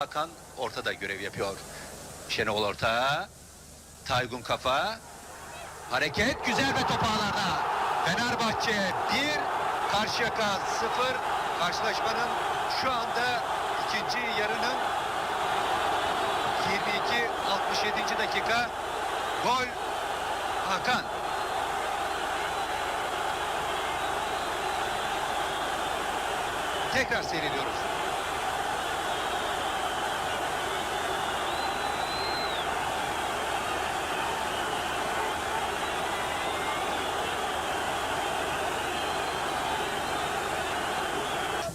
Hakan ortada görev yapıyor. Şenol orta. Taygun kafa. Hareket güzel ve top ağlarda. Fenerbahçe 1, Karşıyaka 0. Karşılaşmanın şu anda ikinci yarının 22-67. dakika. Gol Hakan. Tekrar seyrediyoruz.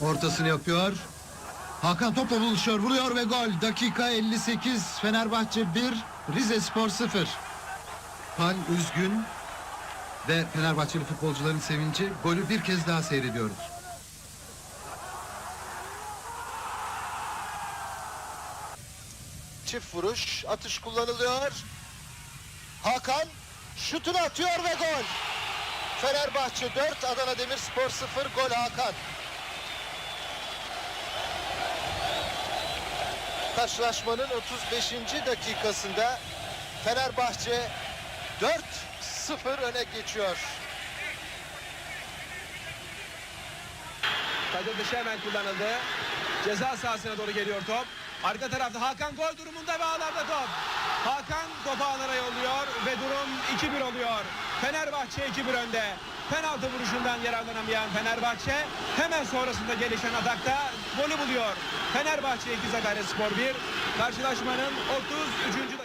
Ortasını yapıyor. Hakan topla buluşuyor, vuruyor ve gol. Dakika 58, Fenerbahçe 1, Rize Spor 0. Pal üzgün ve Fenerbahçeli futbolcuların sevinci. Golü bir kez daha seyrediyoruz. Çift vuruş, atış kullanılıyor. Hakan şutunu atıyor ve gol. Fenerbahçe 4, Adana Demirspor 0, gol Hakan. Karşılaşmanın 35. dakikasında Fenerbahçe 4-0 öne geçiyor. Kadir dışı hemen kullanıldı. Ceza sahasına doğru geliyor top. Arka tarafta Hakan gol durumunda ve ağlarda top. Hakan topu ağlara yolluyor ve durum 2-1 oluyor. Fenerbahçe 2-1 önde. Penaltı vuruşundan yararlanamayan Fenerbahçe hemen sonrasında gelişen atakta golü buluyor. Fenerbahçe 2 Sakaryaspor 1. Karşılaşmanın 33. dakika.